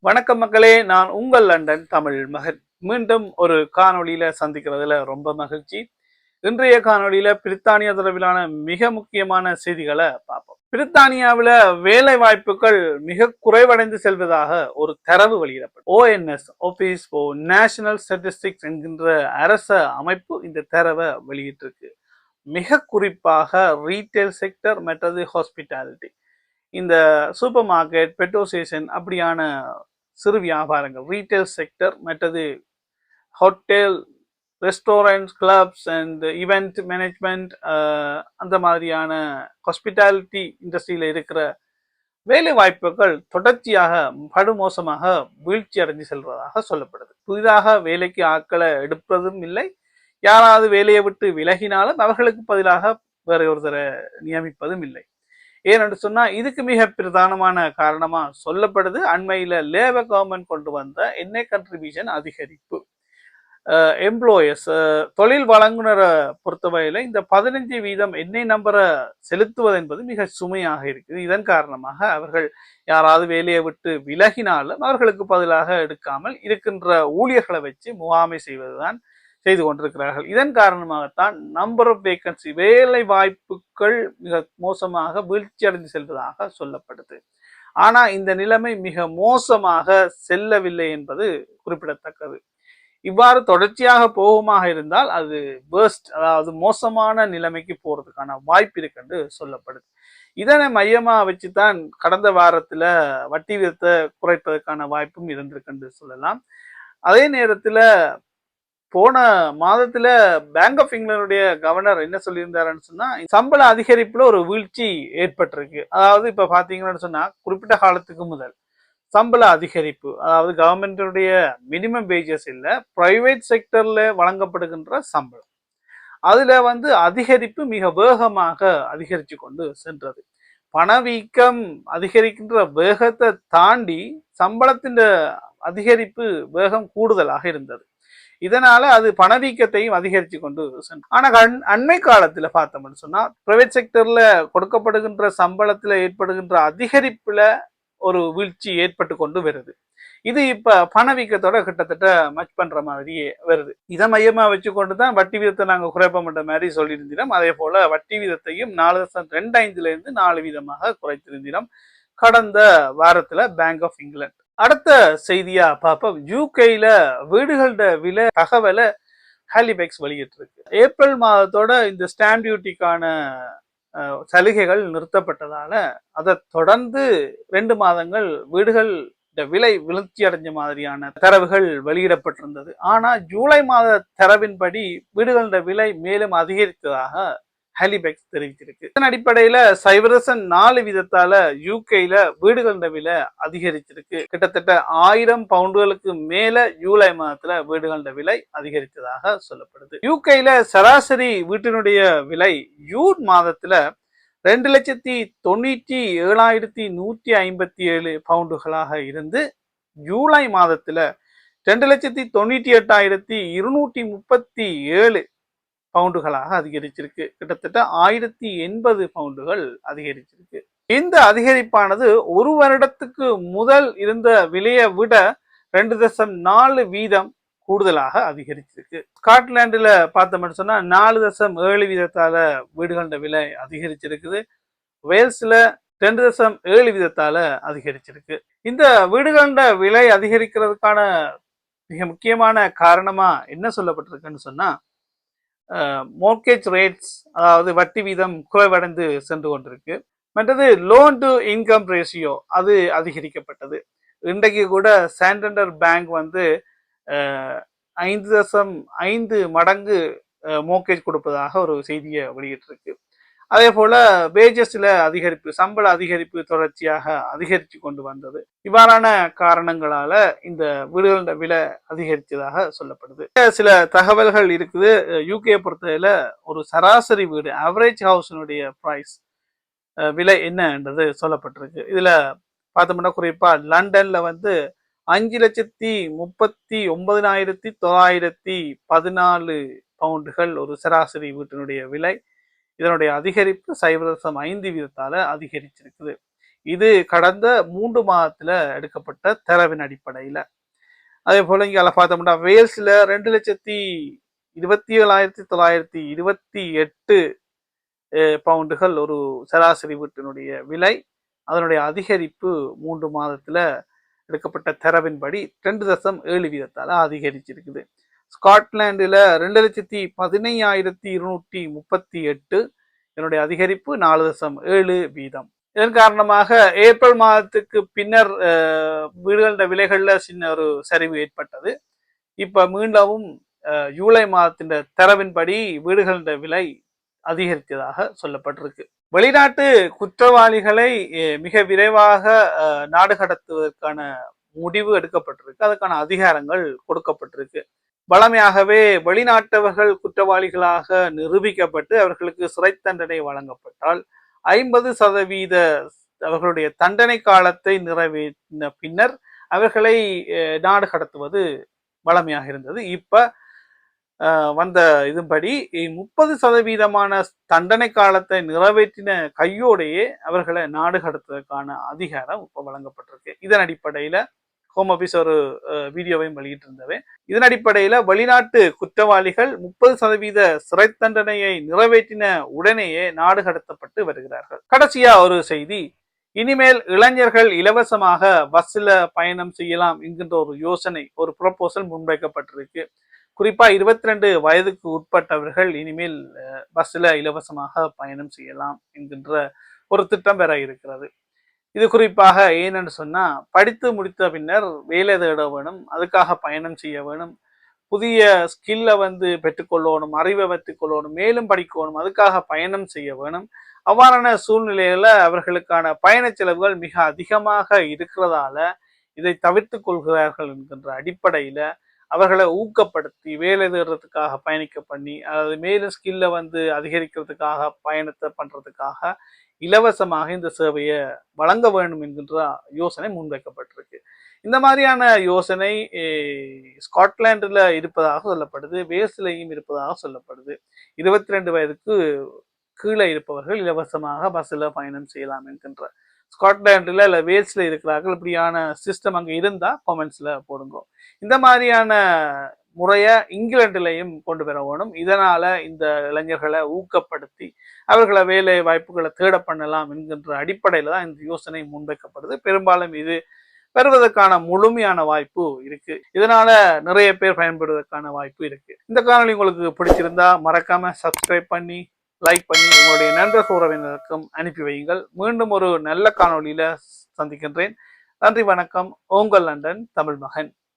வணக்கம் மக்களே நான் உங்கள் லண்டன் தமிழ் மகன். மீண்டும் ஒரு காணொளியில சந்திக்கிறதுல ரொம்ப மகிழ்ச்சி. இன்றைய காணொளியில பிரித்தானியா தொடர்பிலான மிக முக்கியமான செய்திகளை பார்ப்போம். பிரித்தானியாவில் வேலை வாய்ப்புகள் மிக குறைவடைந்து செல்வதாக ஒரு தரவு வெளியிடப்படும் ONS office of national statistics என்கின்ற அரச அமைப்பு இந்த தரவை வெளியிட்டிருக்கு. மிக குறிப்பாக ரீட்டைல் செக்டர் மற்றது ஹாஸ்பிட்டாலிட்டி இந்த சூப்பர் மார்க்கெட் பெட்ரோல் ஸ்டேஷன் அப்படியான சிறு வியாபாரங்கள் ரீட்டைல் செக்டர் மற்றது hotel restaurants clubs and event management அந்த மாதிரியான ஹாஸ்பிட்டாலிட்டி இண்டஸ்ட்ரியில் இருக்கிற வேலை வாய்ப்புகள் தொடர்ச்சியாக படுமோசமாக வீழ்ச்சி அடைஞ்சு செல்வதாக சொல்லப்படுது. புதிதாக வேலைக்கு ஆட்களை எடுப்பதும் இல்லை. யாராவது வேலையை விட்டு விலகினாலும் அவர்களுக்கு பதிலாக வேற ஒருத்தரை நியமிப்பதும் இல்லை. ஏனென்று சொன்னால் இதுக்கு மிக பிரதானமான காரணமாக சொல்லப்படுது அண்மையில் லேபர் கவர்மெண்ட் கொண்டு வந்த எண்ணெய் கண்ட்ரிபியூஷன் அதிகரிப்பு. எம்ப்ளாயர்ஸ் தொழில் வழங்குனரை பொறுத்தவரையில் இந்த பதினஞ்சு வீதம் எண்ணெய் நம்பரை செலுத்துவது என்பது மிக சுமையாக இருக்குது. இதன் காரணமாக அவர்கள் யாராவது வேலையை விட்டு விலகினாலும் அவர்களுக்கு பதிலாக எடுக்காமல் இருக்கின்ற ஊழியர்களை வச்சு முகாமை செய்வதுதான் செய்து கொண்டிருக்கிறார்கள். இதன் காரணமாகத்தான் நம்பர் ஆஃப் வேகன்சி வேலை வாய்ப்புகள் மிக மோசமாக வீழ்ச்சியடைந்து செல்வதாக சொல்லப்படுது. ஆனால் இந்த நிலைமை மிக மோசமாக செல்லவில்லை என்பது குறிப்பிடத்தக்கது. இவ்வாறு தொடர்ச்சியாக போகுமாக இருந்தால் அது வேர்ஸ்ட் அதாவது மோசமான நிலைமைக்கு போகிறதுக்கான வாய்ப்பு இருக்குன்னு சொல்லப்படுது. இதனை மையமாக வச்சு தான் கடந்த வாரத்தில் வட்டி வீதத்தை குறைப்பதற்கான வாய்ப்பும் இருந்திருக்குன்னு சொல்லலாம். அதே நேரத்தில் போன மாதத்துல பேங்க் ஆஃப் இங்கிலாந்துடைய கவர்னர் என்ன சொல்லியிருந்தாருன்னு சொன்னா சம்பள அதிகரிப்புல ஒரு வீழ்ச்சி ஏற்பட்டிருக்கு. அதாவது இப்ப பாத்தீங்கன்னு சொன்னா குறிப்பிட்ட காலத்துக்கு முதல் சம்பள அதிகரிப்பு அதாவது கவர்மெண்ட்டுடைய மினிமம் வேஜஸ் இல்லை பிரைவேட் செக்டர்ல வழங்கப்படுகின்ற சம்பளம். அதுல வந்து அதிகரிப்பு மிக வேகமாக அதிகரித்து கொண்டு சென்றது. பணவீக்கம் அதிகரிக்கின்ற வேகத்தை தாண்டி சம்பளத்தின் அதிகரிப்பு வேகம் கூடுதலாக இருந்தது. இதனால அது பணவீக்கத்தையும் அதிகரித்து கொண்டு சென்றது ஆனா கண் அண்மை காலத்துல பார்த்தோம்னு சொன்னா பிரைவேட் செக்டர்ல கொடுக்கப்படுகின்ற சம்பளத்துல ஏற்படுகின்ற அதிகரிப்புல ஒரு வீழ்ச்சி ஏற்பட்டு கொண்டு வருது. இது இப்ப பணவீக்கத்தோட கிட்டத்தட்ட மச் பண்ற மாதிரியே வருது. இதை மையமா வச்சு கொண்டு தான் வட்டி வீதத்தை நாங்க குறைப்பமன்ற மாதிரி சொல்லியிருந்தோம் அதே போல வட்டி வீதத்தையும் நாலு தசம் ரெண்டு ஐந்துல இருந்து நாலு வீதமாக குறைத்திருந்தோம் கடந்த வாரத்துல பேங்க் ஆஃப் இங்கிலாந்து அடுத்த செய்தியா பார்ப்போம். யூகேல வீடுகளோட விலை தகவலை ஹாலிபெக்ஸ் வெளியிட்டிருக்கு. ஏப்ரல் மாதத்தோட இந்த ஸ்டாம்ப் டியூட்டிக்கான சலுகைகள் நிறுத்தப்பட்டதால அதை தொடர்ந்து ரெண்டு மாதங்கள் வீடுகள் விலை வீழ்ச்சி அடைஞ்ச மாதிரியான தரவுகள் வெளியிடப்பட்டிருந்தது. ஆனா ஜூலை மாத தரவின்படி வீடுகளோட விலை மேலும் அதிகரித்ததாக ஹாலிபெக்ஸ் தெரிவிச்சிருக்கு இதன் அடிப்படையில சைவரசன் நாலு விதத்தால யூகேல வீடுகளோட விலை அதிகரிச்சிருக்கு. கிட்டத்தட்ட ஆயிரம் பவுண்டுகளுக்கு மேல ஜூலை மாதத்துல வீடுகளோட விலை அதிகரித்ததாக சொல்லப்படுது. யூகேல சராசரி வீட்டினுடைய விலை ஜூன் மாதத்துல ரெண்டு லட்சத்தி தொண்ணூற்றி ஏழாயிரத்தி நூற்றி ஐம்பத்தி ஏழு பவுண்டுகளாக இருந்து ஜூலை மாதத்துல ரெண்டு லட்சத்தி தொண்ணூற்றி எட்டாயிரத்தி இருநூற்றி முப்பத்தி ஏழு பவுண்டுகளாக அதிகரிச்சிருக்கு. கிட்டத்தட்ட ஆயிரத்தி எண்பது பவுண்டுகள் அதிகரிச்சிருக்கு. இந்த அதிகரிப்பானது ஒரு வருடத்துக்கு முதல் இருந்த விலையை விட ரெண்டு தசம் நாலு வீதம் கூடுதலாக அதிகரிச்சிருக்கு. ஸ்காட்லாண்டில் பார்த்தோம்னு சொன்னால் நாலு தசம் ஏழு வீதத்தால் வீடுகளோட விலை அதிகரிச்சிருக்குது. வேல்ஸில் ரெண்டு தசம் ஏழு வீதத்தால் அதிகரிச்சிருக்கு. இந்த வீடுகளோட விலை அதிகரிக்கிறதுக்கான மிக முக்கியமான காரணமாக என்ன சொல்லப்பட்டிருக்குன்னு சொன்னால் மோர்கேஜ் ரேட்ஸ் அதாவது வட்டி வீதம் குறைவடைந்து சென்று கொண்டிருக்கு. மற்றது லோன் டு இன்கம் ரேஷியோ அது அதிகரிக்கப்பட்டது. இன்றைக்கு கூட சாண்டண்டர் பேங்க் வந்து ஐந்து தசம் ஐந்து மடங்கு மோர்கேஜ் கொடுப்பதாக ஒரு செய்தியை வெளியிட்டிருக்கு. அதே போல வேஜஸ்ல அதிகரிப்பு சம்பள அதிகரிப்பு தொடர்ச்சியாக அதிகரித்து கொண்டு வந்தது. இவ்வாறான காரணங்களால இந்த வீடுகளோட விலை அதிகரித்ததாக சொல்லப்படுது. சில தகவல்கள் இருக்குது. யூகே பொறுத்தவரையில ஒரு சராசரி வீடு ஆவரேஜ் ஹவுஸினுடைய ப்ரைஸ் விலை என்னன்றது சொல்லப்பட்டிருக்கு. இதுல பார்த்தோம்னா குறிப்பா லண்டன்ல வந்து அஞ்சு லட்சத்தி முப்பத்தி ஒன்பதினாயிரத்தி தொள்ளாயிரத்தி பதினாலு பவுண்டுகள் ஒரு சராசரி வீட்டினுடைய விலை. இதனுடைய அதிகரிப்பு சைவரசம் ஐந்து வீதத்தால அதிகரிச்சிருக்குது. இது கடந்த மூன்று மாதத்துல எடுக்கப்பட்ட தரவின் அடிப்படையில. அதே போல இங்கே பார்த்தோம்னா வேல்ஸ்ல ரெண்டு லட்சத்தி இருபத்தி ஏழாயிரத்தி தொள்ளாயிரத்தி இருபத்தி எட்டு பவுண்டுகள் ஒரு சராசரி வீட்டினுடைய விலை. அதனுடைய அதிகரிப்பு மூன்று மாதத்துல எடுக்கப்பட்ட தரவின்படி ரெண்டு தசம் ஏழு வீதத்தால அதிகரிச்சிருக்குது. ஸ்காட்லாண்டில் ரெண்டு லட்சத்தி பதினையாயிரத்தி இருநூற்றி முப்பத்தி எட்டு இதனுடைய அதிகரிப்பு நாலு தசம் ஏழு வீதம். இதன் காரணமாக ஏப்ரல் மாதத்துக்கு பின்னர் அஹ், விலைகளில் விலைகள்ல சின்ன ஒரு சரிவு ஏற்பட்டது. இப்ப மீண்டவும் ஜூலை மாதத்தின் தரவின்படி வீடுகளின் விலை அதிகரித்ததாக சொல்லப்பட்டிருக்கு. வெளிநாட்டு குற்றவாளிகளை மிக விரைவாக நாடு கடத்துவதற்கான முடிவு எடுக்கப்பட்டிருக்கு. அதுக்கான அதிகாரங்கள் கொடுக்கப்பட்டிருக்கு. வளமையாகவே வெளிநாட்டவர்கள் குற்றவாளிகளாக நிரூபிக்கப்பட்டு அவர்களுக்கு சிறை தண்டனை வழங்கப்பட்டால் ஐம்பது சதவீத அவர்களுடைய தண்டனை காலத்தை நிறைவேற்றின பின்னர் அவர்களை நாடு கடத்துவது வளமையாக இருந்தது. இப்ப வந்த இதன்படி முப்பது சதவீதமான தண்டனை காலத்தை நிறைவேற்றின கையோடையே அவர்களை நாடு கடத்துவதற்கான அதிகாரம் இப்போ வழங்கப்பட்டிருக்கு. இதன் அடிப்படையில் ஹோம் ஆபீஸ் ஒரு வீடியோவையும் வெளியிட்டிருந்தவை இதன் அடிப்படையில வெளிநாட்டு குற்றவாளிகள் முப்பது சதவீத சிறை தண்டனையை நிறைவேற்றின உடனேயே நாடு கடத்தப்பட்டு வருகிறார்கள். கடைசியா ஒரு செய்தி இனிமேல் இளைஞர்கள் இலவசமாக பஸ்ஸில் பயணம் செய்யலாம் என்கின்ற ஒரு யோசனை ஒரு ப்ரொபோசல் முன்வைக்கப்பட்டிருக்கு. குறிப்பா இருபத்தி ரெண்டு வயதுக்கு உட்பட்டவர்கள் இனிமேல் பஸ்ஸில் பஸ்ல இலவசமாக பயணம் செய்யலாம் என்கின்ற ஒரு திட்டம் பெற இருக்கிறது. இது குறிப்பாக ஏனென்று சொன்னால் படித்து முடித்த பின்னர் வேலை தேட வேணும் அதுக்காக பயணம் செய்ய வேணும் புதிய ஸ்கில்லை வந்து பெற்றுக்கொள்ளணும் அறிவை பெற்றுக்கொள்ளணும் மேலும் படிக்கணும் அதுக்காக பயணம் செய்ய வேணும். அவ்வாறான சூழ்நிலையில் அவர்களுக்கான பயண செலவுகள் மிக அதிகமாக இருக்கிறதால இதை தவிர்த்து கொள்கிறார்கள் என்கின்ற அடிப்படையில் அவர்களை ஊக்கப்படுத்தி வேலை தேடுறதுக்காக பயணிக்க பண்ணி அதாவது மேலும் ஸ்கில்லை வந்து அதிகரிக்கிறதுக்காக பயணத்தை பண்ணுறதுக்காக இலவசமாக இந்த சேவையை வழங்க வேண்டும் என்கின்ற யோசனை முன்வைக்கப்பட்டிருக்கு. இந்த மாதிரியான யோசனை ஸ்காட்லாண்டில் இருப்பதாக சொல்லப்படுது வேல்ஸ்லையும் இருப்பதாக சொல்லப்படுது. இருபத்தி ரெண்டு வயதுக்கு கீழே இருப்பவர்கள் இலவசமாக பஸ்ஸில் பயணம் செய்யலாம் என்கின்ற ஸ்காட்லாண்டில் இல்லை வேல்ஸில் இருக்கிறார்கள் இப்படியான சிஸ்டம் அங்கே இருந்தால் கமெண்ட்ஸில் போடுங்க. இந்த மாதிரியான முறையை இங்கிலாண்டிலையும் கொண்டு வர வேணும். இதனால இந்த இளைஞர்களை ஊக்கப்படுத்தி அவர்களை வேலை வாய்ப்புகளை தேட பண்ணலாம் என்கின்ற அடிப்படையில் தான் இந்த யோசனை முன்வைக்கப்படுது. பெரும்பாலும் இது பெறுவதற்கான முழுமையான வாய்ப்பு இருக்கு. இதனால நிறைய பேர் பயன்படுவதற்கான வாய்ப்பு இருக்கு. இந்த காணொளி உங்களுக்கு பிடிச்சிருந்தா மறக்காம சப்ஸ்கிரைப் பண்ணி லைக் பண்ணி உங்களுடைய நண்பர் உறவினருக்கும் அனுப்பி வையுங்கள். மீண்டும் ஒரு நல்ல காணொலியில சந்திக்கின்றேன். நன்றி வணக்கம். ஓங்கல் லண்டன் தமிழ் மகன்.